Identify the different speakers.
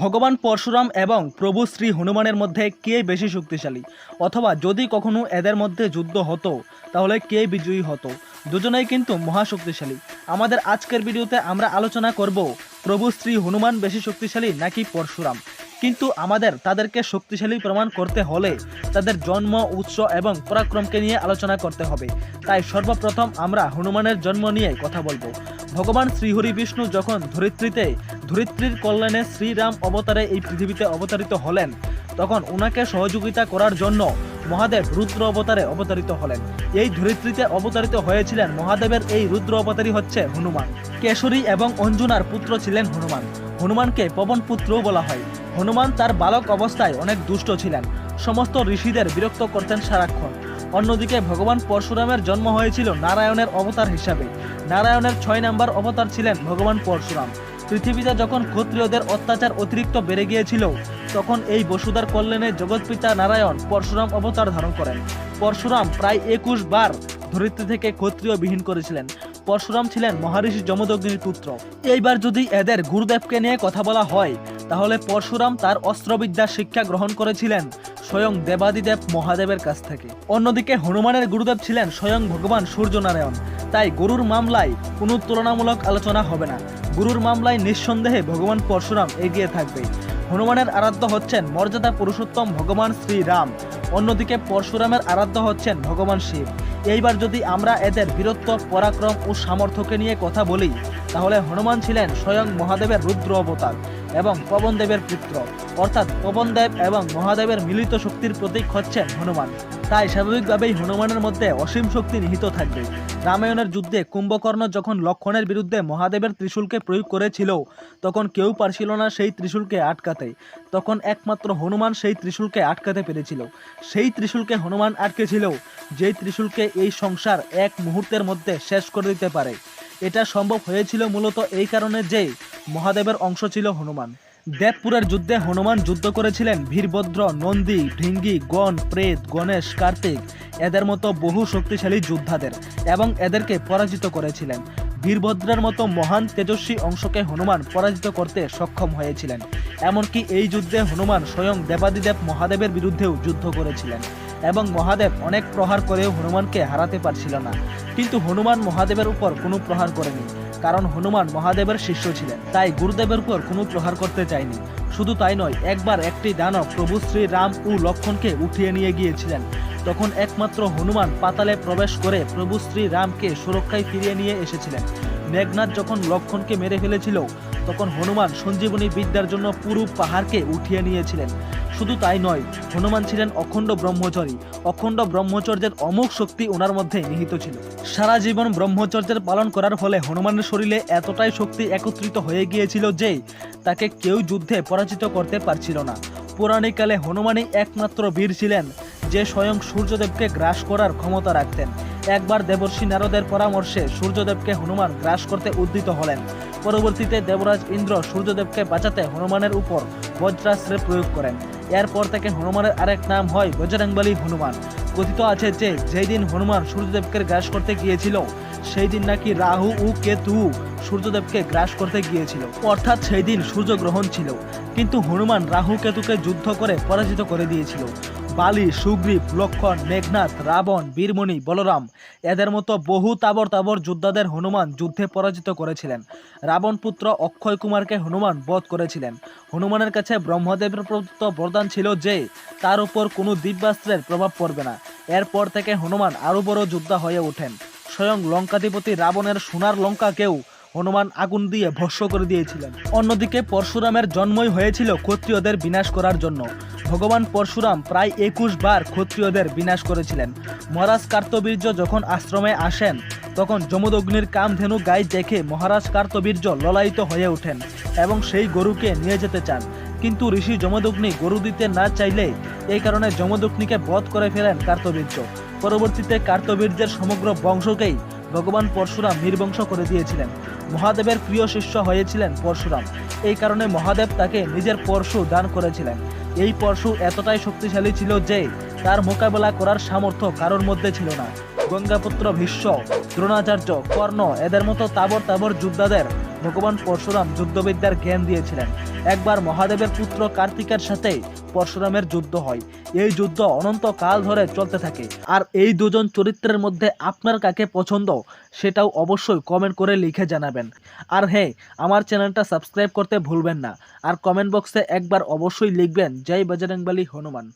Speaker 1: ভগবান পরশুরাম এবং প্রভু শ্রী হনুমানের মধ্যে কে বেশি শক্তিশালী? অথবা যদি কখনো এদের মধ্যে যুদ্ধ হতো, তাহলে কে বিজয়ী হতো? দুজনেই কিন্তু মহাশক্তিশালী। আমাদের আজকের ভিডিওতে আমরা আলোচনা করব, প্রভু শ্রী হনুমান বেশি শক্তিশালী নাকি পরশুরাম? কিন্তু আমাদের তাদেরকে শক্তিশালী প্রমাণ করতে হলে তাদের জন্ম, উৎস এবং পরাক্রমকে নিয়ে আলোচনা করতে হবে। তাই সর্বপ্রথম আমরা হনুমানের জন্ম নিয়ে কথা বলব। ভগবান শ্রীহরি বিষ্ণু যখন ধরিত্রীতে, ধরিত্রীর কল্যাণে শ্রীরাম অবতারে এই পৃথিবীতে অবতারিত হলেন, তখন ওনাকে সহযোগিতা করার জন্য মহাদেব রুদ্র অবতারে অবতারিত হলেন। এই ধরিত্রীতে অবতারিত হয়েছিলেন মহাদেবের এই রুদ্র অবতারী হচ্ছে হনুমান। কেশরী এবং অঞ্জুনার পুত্র ছিলেন হনুমান। হনুমানকে পবন পুত্রও বলা হয়। হনুমান তার বালক অবস্থায় অনেক দুষ্ট ছিলেন। সমস্ত ঋষিদের বিরক্ত করতেন সারাক্ষণ। অন্যদিকে ভগবান পরশুরামের জন্ম হয়েছিল নারায়ণের অবতার হিসাবে। নারায়ণের ছয় নম্বর অবতার ছিলেন ভগবান পরশুরাম। পৃথিবীতে যখন ক্ষত্রিয়দের অত্যাচার অতিরিক্ত বেড়ে গিয়েছিল, তখন এই বসুধার কল্যাণে জগৎপিতা নারায়ণ পরশুরাম অবতার ধারণ করেন। পরশুরাম প্রায় একুশ বার ধরিত্রী থেকে ক্ষত্রিয় বিহীন করেছিলেন। পরশুরাম ছিলেন মহারিষি যমদগ্নির পুত্র। এইবার যদি এদের গুরুদেবকে নিয়ে কথা বলা হয়, তাহলে পরশুরাম তার অস্ত্রবিদ্যা শিক্ষা গ্রহণ করেছিলেন। স্বয়ং দেবাদিদেব মহাদেবের কাছ থেকে। অন্যদিকে হনুমানের গুরুদেব ছিলেন স্বয়ং ভগবান সূর্যনারায়ণ। তাই গরুর মামলায় কোনো তুলনামূলক আলোচনা হবে না। গুরুর মামলায় নিঃসন্দেহে ভগবান পরশুরাম এগিয়ে থাকবে। হনুমানের আরাধ্য হচ্ছেন মর্যাদা পুরুষোত্তম ভগবান শ্রীরাম। অন্যদিকে পরশুরামের আরাধ্য হচ্ছেন ভগবান শিব। এইবার যদি আমরা এদের বীরত্ব, পরাক্রম ও সামর্থ্যকে নিয়ে কথা বলি, তাহলে হনুমান ছিলেন স্বয়ং মহাদেবের রুদ্র অবতার। এবং পবনদেবের পুত্র। অর্থাৎ পবনদেব এবং মহাদেবের মিলিত শক্তির প্রতীক হচ্ছেন হনুমান। তাই স্বাভাবিকভাবেই হনুমানের মধ্যে অসীম শক্তি নিহিত থাকবে। রামায়ণের যুদ্ধে কুম্ভকর্ণ যখন লক্ষণের বিরুদ্ধে মহাদেবের ত্রিশূলকে প্রয়োগ করেছিল, তখন কেউ পারছিল না সেই ত্রিশূলকে আটকাতে। তখন একমাত্র হনুমান সেই ত্রিশূলকে আটকাতে পেরেছিল। সেই ত্রিশূলকে হনুমান আটকেছিল, যেই ত্রিশূলকে এই সংসার এক মুহূর্তের মধ্যে শেষ করে দিতে পারে। এটা সম্ভব হয়েছিল মূলত এই কারণে যে মহাদেবের অংশ ছিল হনুমান। দেবপুরের যুদ্ধে হনুমান যুদ্ধ করেছিলেন বীরভদ্র, নন্দী ভৃঙ্গি গণ, প্রেত, গণেশ, কার্তিক। এদের মতো বহু শক্তিশালী যোদ্ধাদের এবং এদেরকে পরাজিত করেছিলেন। বীরভদ্রের মতো মহান তেজস্বী অংশকে হনুমান পরাজিত করতে সক্ষম হয়েছিলেন। এমনকি এই যুদ্ধে হনুমান স্বয়ং দেবাদিদেব মহাদেবের বিরুদ্ধেও যুদ্ধ করেছিলেন এবং মহাদেব অনেক প্রহার করেও হনুমানকে হারাতে পারছিল না। কিন্তু হনুমান মহাদেবের উপর কোনো প্রহার করেনি। কারণ হনুমান মহাদেবের শিষ্য ছিলেন। তাই গুরুদেবের উপর কোনো প্রহার করতে চায়নি। শুধু তাই নয়, একবার একটি দানব প্রভু শ্রী রাম ও লক্ষণকে উঠিয়ে নিয়ে গিয়েছিলেন। তখন একমাত্র হনুমান পাতালে প্রবেশ করে প্রভু শ্রী রামকে সুরক্ষায় ফিরিয়ে নিয়ে এসেছিলেন। মেঘনাথ যখন লক্ষণকে মেরে ফেলেছিল তখন হনুমান সঞ্জীবনী বিদ্যার জন্য পুরো পাহাড়কে উঠিয়ে নিয়েছিলেন। শুধু তাই নয়, হনুমান ছিলেন অখণ্ড ব্রহ্মচারী। অখণ্ড ব্রহ্মচর্যের অমুক শক্তি ওনার মধ্যে নিহিত ছিল। সারা জীবন ব্রহ্মচর্যের পালন করার ফলে হনুমানের শরীরে এতটাই শক্তি একত্রিত হয়ে গিয়েছিল যে, তাকে কেউ যুদ্ধে পরাজিত করতে পারছিল না। পৌরাণিককালে হনুমানই একমাত্র বীর ছিলেন, যে স্বয়ং সূর্যদেবকে গ্রাস করার ক্ষমতা রাখতেন। একবার দেবর্ষী নারদের পরামর্শে সূর্যদেবকে হনুমান গ্রাস করতে উদ্যত হলেন। পরবর্তীতে দেবরাজ ইন্দ্র সূর্যদেবকে বাঁচাতে হনুমানের উপর বজ্রাস্ত্রে প্রয়োগ করেন। এরপর থেকে হনুমানের আরেক নাম হয় বজরংবলী হনুমান। কথিত আছে যে, যেই দিন হনুমান সূর্যদেবকে গ্রাস করতে গিয়েছিল, সেই দিন নাকি রাহু ও কেতু সূর্যদেবকে গ্রাস করতে গিয়েছিল। অর্থাৎ সেই দিন সূর্যগ্রহণ ছিল। কিন্তু হনুমান রাহু কেতুকে যুদ্ধ করে পরাজিত করে দিয়েছিল। বালি, সুগ্রীব, লক্ষণ, মেঘনাথ, রাবণ, বীরমণি, বলরাম এদের মতো বহু তাবর তাবর যোদ্ধাদের হনুমান যুদ্ধে পরাজিত করেছিলেন। রাবণ পুত্র অক্ষয় কুমারকে হনুমান বধ করেছিলেন। হনুমানের কাছে ব্রহ্মদেবের প্রদত্ত বরদান ছিল যে, তার উপর কোনো দিব্যাস্ত্রের প্রভাব পড়বে না। এরপর থেকে হনুমান আরও বড় যোদ্ধা হয়ে ওঠেন। স্বয়ং লঙ্কাধিপতি রাবণের সোনার লঙ্কাকেও হনুমান আগুন দিয়ে ভস্ম করে দিয়েছিলেন। অন্যদিকে পরশুরামের জন্মই হয়েছিল ক্ষত্রিয়দের বিনাশ করার জন্য। ভগবান পরশুরাম প্রায় একুশ বার ক্ষত্রিয়দের বিনাশ করেছিলেন। মহারাজ কার্তবীর্য যখন আশ্রমে আসেন, তখন যমদগ্নির কামধেনু গায়ে দেখে মহারাজ কার্তবীর্য ললায়িত হয়ে ওঠেন এবং সেই গরুকে নিয়ে যেতে চান। কিন্তু ঋষি যমদগ্নি গরু দিতে না চাইলে এই কারণে যমদগ্নিকে বধ করে ফেলেন কার্তবীর্য। পরবর্তীতে কার্তবীর্যের সমগ্র বংশকেই ভগবান পরশুরাম নির্বংশ করে দিয়েছিলেন। মহাদেবের প্রিয় শিষ্য হয়েছিলেন পরশুরাম। এই কারণে মহাদেব তাকে নিজের পরশু দান করেছিলেন। এই পরশু এতটাই শক্তিশালী ছিল যে তার মোকাবেলা করার সামর্থ্য কারোর মধ্যে ছিল না। গঙ্গাপুত্র ভীষ্ম, দ্রোণাচার্য, কর্ণ, এদের মতো তাবর তাবর যোদ্ধাদের ভগবান পরশুরাম যুদ্ধবিদ্যার জ্ঞান দিয়েছিলেন। একবার মহাদেবের পুত্র কার্তিকের সাথে পরশুরামের যুদ্ধ হয়। এই যুদ্ধ অনন্তকাল ধরে চলতে থাকে। আর এই দুজন চরিত্রের মধ্যে আপনার কাকে পছন্দ, সেটাও অবশ্যই কমেন্ট করে লিখে জানাবেন। আর হ্যাঁ আমার চ্যানেলটা সাবস্ক্রাইব করতে ভুলবেন না। আর কমেন্ট বক্সে একবার অবশ্যই লিখবেন, জয় বজরংবলী হনুমান।